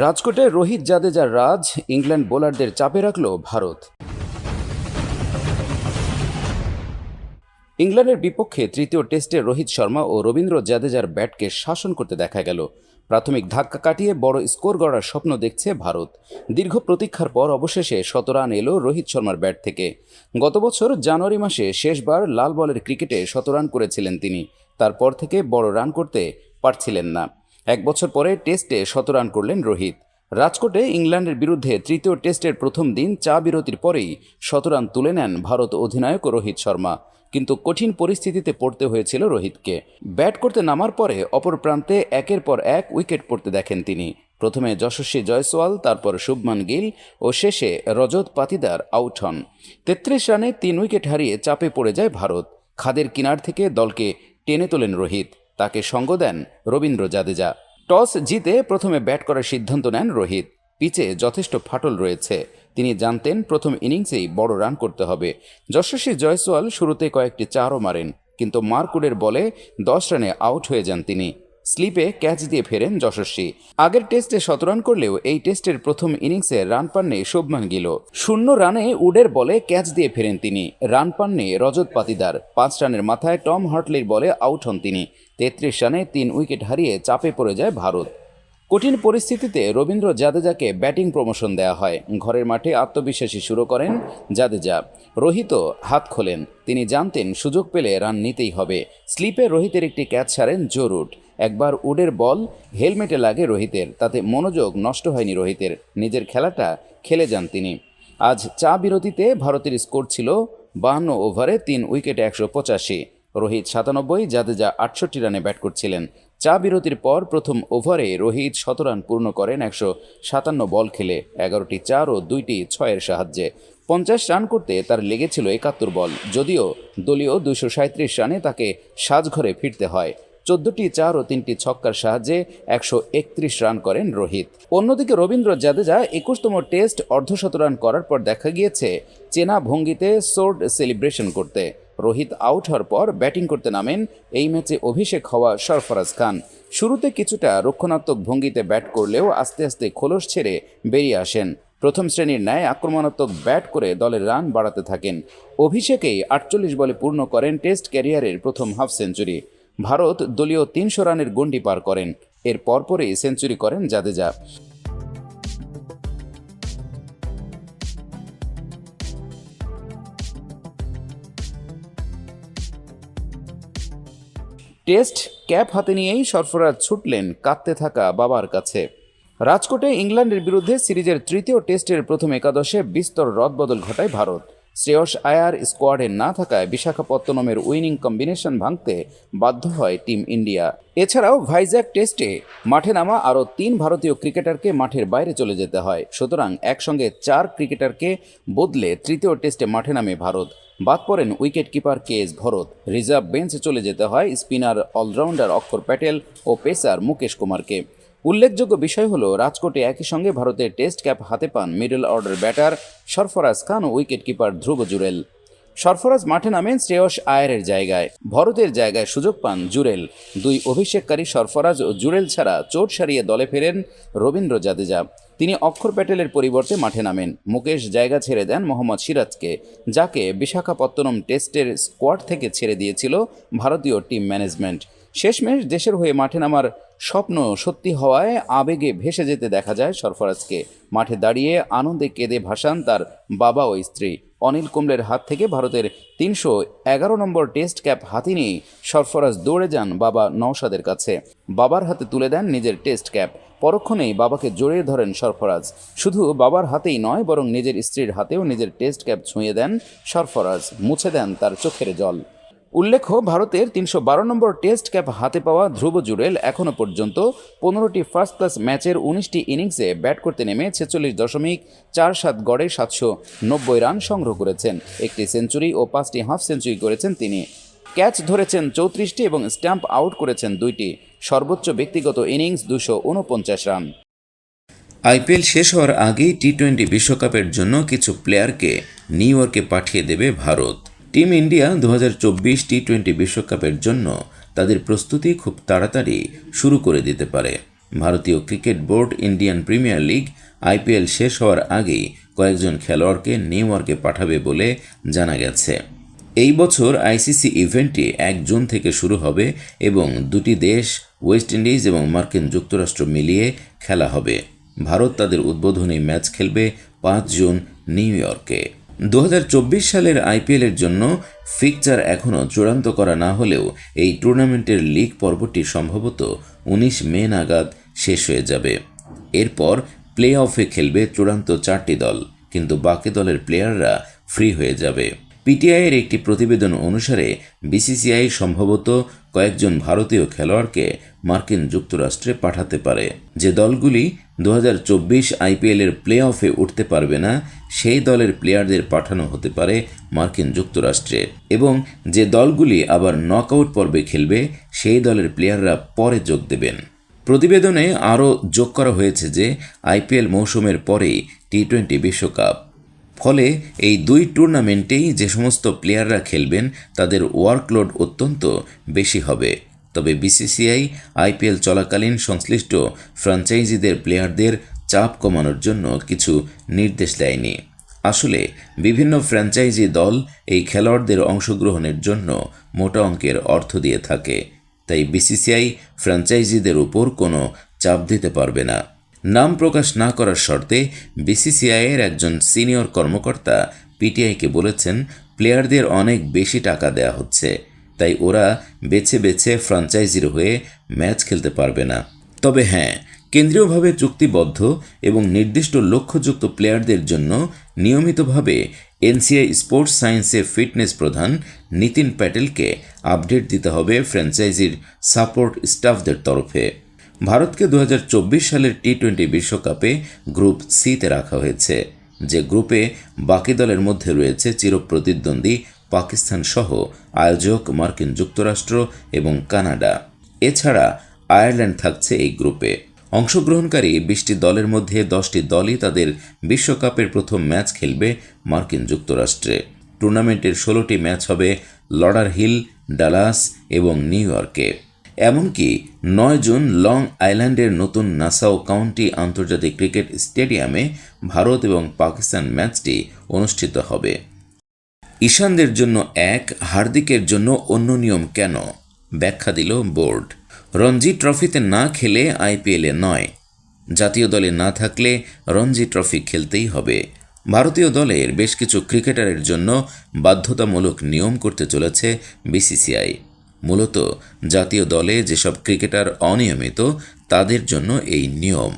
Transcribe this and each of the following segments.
রাজকোটে রোহিত জাদেজার রাজ, England বোলারদের চাপে রাখল ভারত। ইংল্যান্ডের বিপক্ষে তৃতীয় টেস্টে রোহিত শর্মা ও রবীন্দ্র জাদেজার ব্যাটকে শাসন করতে দেখা গেল। প্রাথমিক ধাক্কা কাটিয়ে বড় স্কোর গড়ার স্বপ্ন দেখছে ভারত। দীর্ঘ প্রতীক্ষার পর অবশেষে শত রান এলো রোহিত শর্মার ব্যাট থেকে। গত বছর জানুয়ারি মাসে শেষবার লাল বলের ক্রিকেটে শত রান করেছিলেন তিনি। তারপর থেকে বড় রান করতে পারছিলেন না। এক বছর পরে টেস্টে শত রান করলেন রোহিত। রাজকোটে ইংল্যান্ডের বিরুদ্ধে তৃতীয় টেস্টের প্রথম দিন চা বিরতির পরেই শতরান তুলে নেন ভারত অধিনায়ক রোহিত শর্মা। কিন্তু কঠিন পরিস্থিতিতে পড়তে হয়েছিল রোহিতকে। ব্যাট করতে নামার পরে অপর প্রান্তে একের পর এক উইকেট পড়তে দেখেন তিনি। প্রথমে যশস্বী জয়সওয়াল, তারপর শুভমান গিল ও শেষে রজত পাতিদার আউট হন। তেত্রিশ রানে তিন উইকেট হারিয়ে চাপে পড়ে যায় ভারত। খাদের কিনার থেকে দলকে টেনে তোলেন রোহিত। তাকে সঙ্গ দেন রবীন্দ্র জাদেজা। টস জিতে প্রথমে ব্যাট করার সিদ্ধান্ত নেন রোহিত। পিচে যথেষ্ট ফাটল রয়েছে। তিনি জানতেন প্রথম ইনিংসেই বড় রান করতে হবে। যশস্বী জয়সওয়াল শুরুতে কয়েকটি চারও মারেন, কিন্তু মার্কুডের বলে দশ রানে আউট হয়ে যান তিনি। স্লিপে ক্যাচ দিয়ে ফেরেন যশস্বী। আগের টেস্টে শত রান করলেও এই টেস্টের প্রথম ইনিংসে রান পাননি শুভমান গিল। শূন্য রানে উডের বলে ক্যাচ দিয়ে ফেরেন তিনি। রান পাননি রজত পাতিদার। পাঁচ রানের মাথায় টম হার্টলির বলে আউট হন তিনি। তেত্রিশ রানে তিন উইকেট হারিয়ে চাপে পড়ে যায় ভারত। কঠিন পরিস্থিতিতে রবীন্দ্র জাদেজাকে ব্যাটিং প্রমোশন দেওয়া হয়। ঘরের মাঠে আত্মবিশ্বাসী শুরু করেন জাদেজা। রোহিত হাত খোলেন। তিনি জানতেন সুযোগ পেলে রান নিতেই হবে। স্লিপে রোহিতের একটি ক্যাচ ছাড়েন জোরুট একবার উডের বল হেলমেটে লাগে রোহিতের, তাতে মনোযোগ নষ্ট হয়নি রোহিতের। নিজের খেলাটা খেলে যান তিনি। আজ চা বিরতিতে ভারতের স্কোর ছিল বাহান্ন ওভারে তিন উইকেটে একশো পঁচাশি। রোহিত সাতানব্বই, জাদেজা আটষট্টি রানে ব্যাট করছিলেন। চা বিরতির পর প্রথম ওভারে রোহিত শত রান পূর্ণ করেন একশো সাতান্ন বল খেলে, এগারোটি চার ও দুইটি ছয়ের সাহায্যে। পঞ্চাশ রান করতে তার লেগেছিল একাত্তর বল, যদিও দলীয় দুশো সাঁত্রিশ রানে তাকে সাজঘরে ফিরতে হয়। চোদ্দটি চার ও তিনটি ছক্কার সাহায্যে একশো একত্রিশ রান করেন রোহিত। অন্যদিকে রবীন্দ্র জাদেজা একুশতম টেস্ট অর্ধশত রান করার পর দেখা গিয়েছে, চেনা ভঙ্গিতে সোর্ড সেলিব্রেশন করতে। রোহিত আউট হওয়ার পর ব্যাটিং করতে নামেন এই ম্যাচে অভিষেক হওয়া সরফরাজ খান। শুরুতে কিছুটা রক্ষণাত্মক ভঙ্গিতে ব্যাট করলেও আস্তে আস্তে খোলস ছেড়ে বেরিয়ে আসেন। প্রথম শ্রেণির ন্যায় আক্রমণাত্মক ব্যাট করে দলের রান বাড়াতে থাকেন। অভিষেকেই আটচল্লিশ বলে পূর্ণ করেন টেস্ট ক্যারিয়ারের প্রথম হাফ সেঞ্চুরি ভারত দলীয় তিনশো রানের গণ্ডি পার করেন। এর পরপরই সেঞ্চুরি করেন জাদেজা। টেস্ট ক্যাপ হাতে নিয়েই সরফরাজ ছুটলেন কাঁদতে থাকা বাবার কাছে। রাজকোটে ইংল্যান্ডের বিরুদ্ধে সিরিজের তৃতীয় টেস্টের প্রথম একাদশে বিস্তর রদবদল ঘটায় ভারত। শ্রেয়স আয়ার স্কোয়াডে না থাকায় বিশাখাপত্তনমের উইনিং কম্বিনেশন ভাঙতে বাধ্য হয় টিম ইন্ডিয়া। এছাড়াও ভাইজ্যাক টেস্টে মাঠে নামা আরও তিন ভারতীয় ক্রিকেটারকে মাঠের বাইরে চলে যেতে হয়। সুতরাং একসঙ্গে চার ক্রিকেটারকে বদলে তৃতীয় টেস্টে মাঠে নামে ভারত। বাদ পড়েন wicket keeper K S Bharat. Reserve বেঞ্চে চলে যেতে হয় স্পিনার অলরাউন্ডার অক্ষর প্যাটেল ও পেসার মুকেশ কুমারকে। উল্লেখযোগ্য বিষয় হলো, রাজকোটে একই সঙ্গে ভারতের টেস্ট ক্যাপ হাতে পান middle order batter Sarfaraz Khan ও উইকেট কিপার ধ্রুব জুরেল। সরফরাজ মাঠে নামেন শ্রেয়স আয়ারের জায়গায়। ভরতের জায়গায় সুযোগ পান জুরেল। দুই অভিষেককারী সরফরাজ ও জুরেল ছাড়া চোট সারিয়ে দলে ফেরেন রবীন্দ্র জাদেজা। তিনি অক্ষর প্যাটেলের পরিবর্তে মাঠে নামেন। মুকেশ জায়গা ছেড়ে দেন মোহাম্মদ সিরাজকে, যাকে বিশাখাপত্তনম টেস্টের স্কোয়াড থেকে ছেড়ে দিয়েছিল ভারতীয় টিম ম্যানেজমেন্ট। শেষমেশ দেশের হয়ে মাঠে নামার স্বপ্ন সত্যি হওয়ায় আবেগে ভেসে যেতে দেখা যায় সরফরাজকে। মাঠে দাঁড়িয়ে আনন্দে কেঁদে ভাসান তার বাবা ও স্ত্রী। অনিল কুম্বলের হাত থেকে ভারতের তিনশো এগারো নম্বর টেস্ট ক্যাপ হাতে নিয়ে সরফরাজ দৌড়ে যান বাবা নওশাদের কাছে। বাবার হাতে তুলে দেন নিজের টেস্ট ক্যাপ। পরক্ষণেই বাবাকে জড়িয়ে ধরেন সরফরাজ। শুধু বাবার হাতেই নয়, বরং নিজের স্ত্রীর হাতেও নিজের টেস্ট ক্যাপ ছুঁয়ে দেন সরফরাজ। মুছে দেন তার চোখের জল। উল্লেখ্য, ভারতের তিনশো বারো নম্বর টেস্ট ক্যাপ হাতে পাওয়া ধ্রুব জুরেল এখনও পর্যন্ত পনেরোটি ফার্স্ট ক্লাস ম্যাচের উনিশটি ইনিংসে ব্যাট করতে নেমে ছেচল্লিশ দশমিক চার সাত গড়ে সাতশো নব্বই রান সংগ্রহ করেছেন। একটি সেঞ্চুরি ও পাঁচটি হাফ সেঞ্চুরি করেছেন তিনি। ক্যাচ ধরেছেন চৌত্রিশটি এবং স্ট্যাম্প আউট করেছেন দুইটি। সর্বোচ্চ ব্যক্তিগত ইনিংস দুশো উনপঞ্চাশ রান। আইপিএল শেষ হওয়ার আগেই টি টোয়েন্টি বিশ্বকাপের জন্য কিছু প্লেয়ারকে নিউ ইয়র্কে পাঠিয়ে দেবে ভারত। টিম ইন্ডিয়া দু টি টোয়েন্টি বিশ্বকাপের জন্য তাদের প্রস্তুতি খুব তাড়াতাড়ি শুরু করে দিতে পারে। ভারতীয় cricket board Indian Premier League IPL শেষ হওয়ার আগেই কয়েকজন খেলোয়াড়কে নিউ ইয়র্কে পাঠাবে বলে জানা গেছে। এই বছর আইসিসি ইভেন্টটি এক জুন থেকে শুরু হবে এবং দুটি দেশ, ওয়েস্ট ইন্ডিজ এবং মার্কিন যুক্তরাষ্ট্র মিলিয়ে খেলা হবে। ভারত তাদের উদ্বোধনী ম্যাচ খেলবে পাঁচ জুন নিউ ইয়র্কে। দু হাজার চব্বিশ সালের আইপিএলের জন্য ফিকচার এখনও চূড়ান্ত করা না হলেও এই টুর্নামেন্টের লিগ পর্বটি সম্ভবত উনিশ মে নাগাদ শেষ হয়ে যাবে। এরপর প্লে অফে খেলবে চূড়ান্ত চারটি দল, কিন্তু বাকি দলের প্লেয়াররা ফ্রি হয়ে যাবে। পিটিআইয়ের একটি প্রতিবেদন অনুসারে বিসিসিআই সম্ভবত কয়েকজন ভারতীয় খেলোয়াড়কে মার্কিন যুক্তরাষ্ট্রে পাঠাতে পারে। যে দলগুলি দু আইপিএলের প্লে অফে উঠতে পারবে না, সেই দলের প্লেয়ারদের পাঠানো হতে পারে মার্কিন যুক্তরাষ্ট্রে। এবং যে দলগুলি আবার নকআউট পর্বে খেলবে, সেই দলের প্লেয়াররা পরে যোগ দেবেন। প্রতিবেদনে আরও যোগ করা হয়েছে যে, আইপিএল মৌসুমের পরেই টি টোয়েন্টি বিশ্বকাপ। ফলে এই দুই টুর্নামেন্টেই যে সমস্ত প্লেয়াররা খেলবেন, তাদের ওয়ার্কলোড অত্যন্ত বেশি হবে। তবে বিসিসিআই আইপিএল চলাকালীন সংশ্লিষ্ট ফ্র্যাঞ্চাইজিদের প্লেয়ারদের চাপ কমানোর জন্য কিছু নির্দেশ দেয়নি। আসলে, বিভিন্ন ফ্র্যাঞ্চাইজি দল এই খেলোয়াড়দের অংশগ্রহণের জন্য মোটা অঙ্কের অর্থ দিয়ে থাকে। তাই বিসিসিআই ফ্র্যাঞ্চাইজিদের উপর কোনো চাপ দিতে পারবে না। নাম প্রকাশ না করার শর্তে বিসিসিআইয়ের একজন সিনিয়র কর্মকর্তা পিটিআইকে বলেছেন, প্লেয়ারদের অনেক বেশি টাকা দেয়া হচ্ছে, তাই ওরা বেছে বেছে ফ্র্যাঞ্চাইজির হয়ে ম্যাচ খেলতে পারবে না। তবে হ্যাঁ কেন্দ্রীয়ভাবে চুক্তিবদ্ধ এবং নির্দিষ্ট লক্ষ্যযুক্ত প্লেয়ারদের জন্য নিয়মিতভাবে এনসিআই স্পোর্টস সায়েন্সে ফিটনেস প্রধান নিতিন প্যাটেলকে আপডেট দিতে হবে ফ্র্যাঞ্চাইজির সাপোর্ট স্টাফদের তরফে। ভারতকে দু হাজার চব্বিশ সালের টি টোয়েন্টি বিশ্বকাপে গ্রুপ সিতে রাখা হয়েছে, যে গ্রুপে বাকি দলের মধ্যে রয়েছে চিরপ্রতিদ্বন্দ্বী পাকিস্তান সহ আয়োজক মার্কিন যুক্তরাষ্ট্র এবং কানাডা। এছাড়া আয়ারল্যান্ড থাকছে এই গ্রুপে। অংশগ্রহণকারী বিশটি দলের মধ্যে দশটি দলই তাদের বিশ্বকাপের প্রথম ম্যাচ খেলবে মার্কিন যুক্তরাষ্ট্রে। টুর্নামেন্টের ষোলোটি ম্যাচ হবে লডার হিল, ডালাস এবং নিউ ইয়র্কে। এমনকি নয় জুন লং আইল্যান্ডের নতুন নাসাও কাউন্টি আন্তর্জাতিক ক্রিকেট স্টেডিয়ামে ভারত এবং পাকিস্তান ম্যাচটি অনুষ্ঠিত হবে। ঈশানদের জন্য এক, হার্দিকের জন্য অন্য নিয়ম কেন? ব্যাখ্যা দিল বোর্ড। রঞ্জি ট্রফিতে না খেলে আইপিএলে নয়। জাতীয় দলে না থাকলে রঞ্জি ট্রফি খেলতেই হবে। ভারতীয় দলের বেশ কিছু ক্রিকেটারের জন্য বাধ্যতামূলক নিয়ম করতে চলেছে বিসিসিআই। মূলত জাতীয় দলে যেসব ক্রিকেটার অনিয়মিত, তাদের জন্য এই নিয়ম।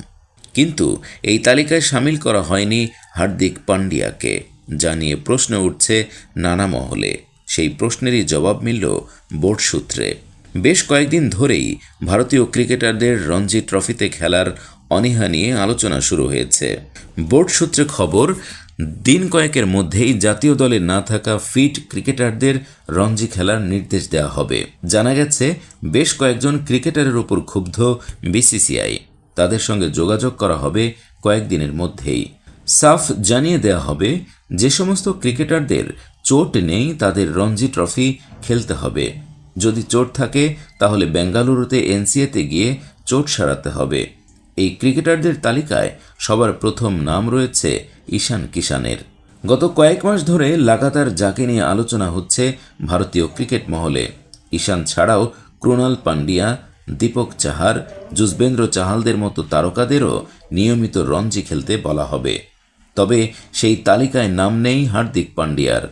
কিন্তু এই তালিকায় সামিল করা হয়নি হার্দিক পান্ডিয়াকে যা নিয়ে প্রশ্ন উঠছে নানা মহলে। সেই প্রশ্নেরই জবাব মিলল বোর্ড সূত্রে। বেশ কয়েকদিন ধরেই ভারতীয় ক্রিকেটারদের রঞ্জি ট্রফিতে খেলার অনীহা নিয়ে আলোচনা শুরু হয়েছে। বোর্ড সূত্রে খবর দিন কয়েকের মধ্যেই জাতীয় দলে না থাকা ফিট ক্রিকেটারদের রঞ্জি খেলার নির্দেশ দেওয়া হবে। জানা গেছে, বেশ কয়েকজন ক্রিকেটারের উপর ক্ষুব্ধ বিসিসিআই। তাদের সঙ্গে যোগাযোগ করা হবে কয়েকদিনের মধ্যেই। সাফ জানিয়ে দেওয়া হবে, যে সমস্ত ক্রিকেটারদের চোট নেই তাদের রঞ্জি ট্রফি খেলতে হবে। যদি চোট থাকে, তাহলে বেঙ্গালুরুতে এনসিএতে গিয়ে চোট সারাতে হবে। এই ক্রিকেটারদের তালিকায় সবার প্রথম নাম রয়েছে ঈশান কিষানের গত কয়েক মাস ধরে লাগাতার যাকে নিয়ে আলোচনা হচ্ছে ভারতীয় ক্রিকেট মহলে। ঈশান ছাড়াও ক্রুণাল পান্ডিয়া দীপক চাহার, যুজবেন্দ্র চাহালদের মতো তারকাদেরও নিয়মিত রঞ্জি খেলতে বলা হবে। তবে সেই তালিকায় নাম নেই হার্দিক পান্ডিয়ার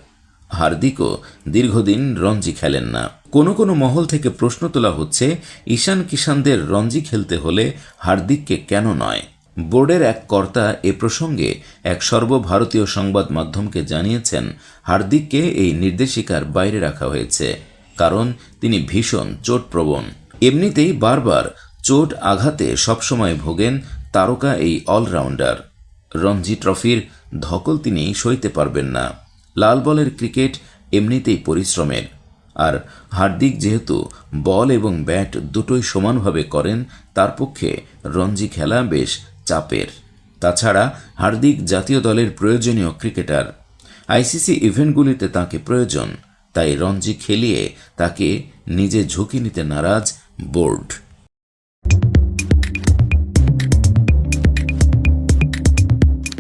হার্দিকও দীর্ঘদিন রঞ্জি খেলেন না। কোনো কোনো মহল থেকে প্রশ্ন তোলা হচ্ছে, ঈশান কিষানদের রঞ্জি খেলতে হলে হার্দিককে কেন নয়? বোর্ডের এক কর্তা এ প্রসঙ্গে এক সর্বভারতীয় সংবাদ মাধ্যমকে জানিয়েছেন, হার্দিককে এই নির্দেশিকার বাইরে রাখা হয়েছে, কারণ তিনি ভীষণ চোটপ্রবণ। এমনিতেই বারবার চোট আঘাতে সবসময় ভোগেন তারকা এই অলরাউন্ডার। রঞ্জি ট্রফির ধকল তিনি সইতে পারবেন না। লাল বলের ক্রিকেট এমনিতেই পরিশ্রমের। আর হার্দিক যেহেতু বল এবং ব্যাট দুটোই সমানভাবে করেন, তার পক্ষে রঞ্জি খেলা বেশ চাপের। তাছাড়া হার্দিক জাতীয় দলের প্রয়োজনীয় ক্রিকেটার। আইসিসি ইভেন্টগুলিতে তাকে প্রয়োজন, তাই রঞ্জি খেলিয়ে তাকে নিজে ঝুঁকি নিতে নারাজ বোর্ড।